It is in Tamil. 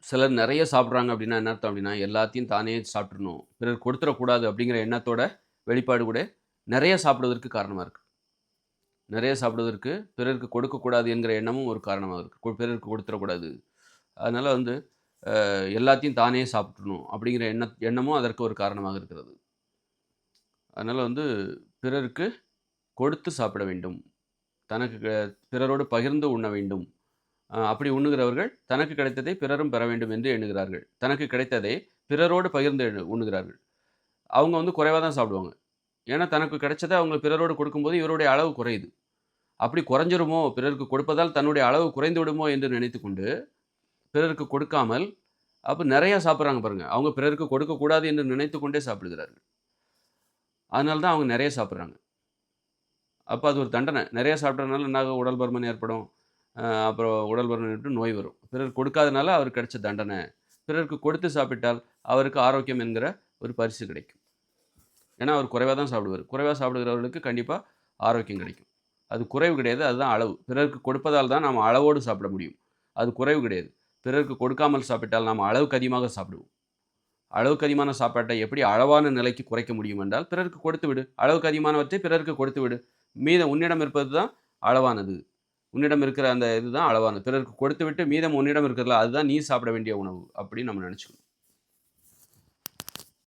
சிலர் நிறைய சாப்பிட்றாங்க அப்படின்னா என்ன அர்த்தம் அப்படின்னா எல்லாத்தையும் தானே சாப்பிட்றணும் பிறர் கொடுத்துடக்கூடாது அப்படிங்கிற எண்ணத்தோட வெளிப்பாடு கூட நிறைய சாப்பிடுவதற்கு காரணமாக இருக்குது நிறைய சாப்பிடுவதற்கு பிறருக்கு கொடுக்கக்கூடாது என்கிற எண்ணமும் ஒரு காரணமாக இருக்குது பிறருக்கு கொடுத்துடக்கூடாது. அதனால் வந்து எல்லாத்தையும் தானே சாப்பிட்றணும் அப்படிங்கிற எண்ண எண்ணமும் அதற்கு ஒரு காரணமாக இருக்கிறது. அதனால் வந்து பிறருக்கு கொடுத்து சாப்பிட வேண்டும். தனக்கு க- பிறரோடு பகிர்ந்து உண்ண வேண்டும். அப்படி உண்ணுகிறவர்கள் தனக்கு கிடைத்ததை பிறரும் பெற வேண்டும் என்று எண்ணுகிறார்கள். தனக்கு கிடைத்ததை பிறரோடு பகிர்ந்து உண்ணுகிறார்கள். அவங்க வந்து குறைவாக தான் சாப்பிடுவாங்க. ஏன்னா தனக்கு கிடைச்சதை அவங்க பிறரோடு கொடுக்கும்போது இவருடைய அளவு குறையுது. அப்படி குறைஞ்சிருமோ? பிறருக்கு கொடுப்பதால் தன்னுடைய அளவு குறைந்து விடுமோ என்று நினைத்து கொண்டு பிறருக்கு கொடுக்காமல் அப்போ நிறையா சாப்பிட்றாங்க பாருங்கள் அவங்க பிறருக்கு கொடுக்கக்கூடாது என்று நினைத்து கொண்டே சாப்பிடுகிறார்கள். அதனால தான் அவங்க நிறைய சாப்பிட்றாங்க. அப்போ அது ஒரு தண்டனை. நிறைய சாப்பிட்றதுனால என்ன உடல் பருமன் ஏற்படும். அப்புறம் உடல் பருமன் நோய் வரும். பிறர் கொடுக்காதனால அவருக்கு கிடைச்ச தண்டனை. பிறருக்கு கொடுத்து சாப்பிட்டால் அவருக்கு ஆரோக்கியம் என்கிற ஒரு பரிசு கிடைக்கும். ஏன்னா அவர் குறைவாக தான் சாப்பிடுவார். குறைவாக சாப்பிடுகிறவர்களுக்கு கண்டிப்பாக ஆரோக்கியம் கிடைக்கும். அது குறைவு கிடையாது அதுதான் அளவு. பிறருக்கு கொடுப்பதால் தான் நாம் அளவோடு சாப்பிட முடியும். அது குறைவு கிடையாது. பிறருக்கு கொடுக்காமல் சாப்பிட்டால் நாம் அளவுக்கு அதிகமாக சாப்பிடுவோம். அளவுக்கு அதிகமான சாப்பாட்டை எப்படி அளவான நிலைக்கு குறைக்க முடியும் என்றால் பிறருக்கு கொடுத்து விடு. அளவுக்கு அதிகமானவற்றை பிறருக்கு கொடுத்து விடு. மீத உன்னிடம் இருப்பது தான் அளவானது. உன்னிடம் இருக்கிற அந்த இதுதான் அளவானது. பிறருக்கு கொடுத்து விட்டு மீதம் உன்னிடம் இருக்கிறதுல அதுதான் நீ சாப்பிட வேண்டிய உணவு அப்படின்னு நம்ம நினச்சிக்கணும்.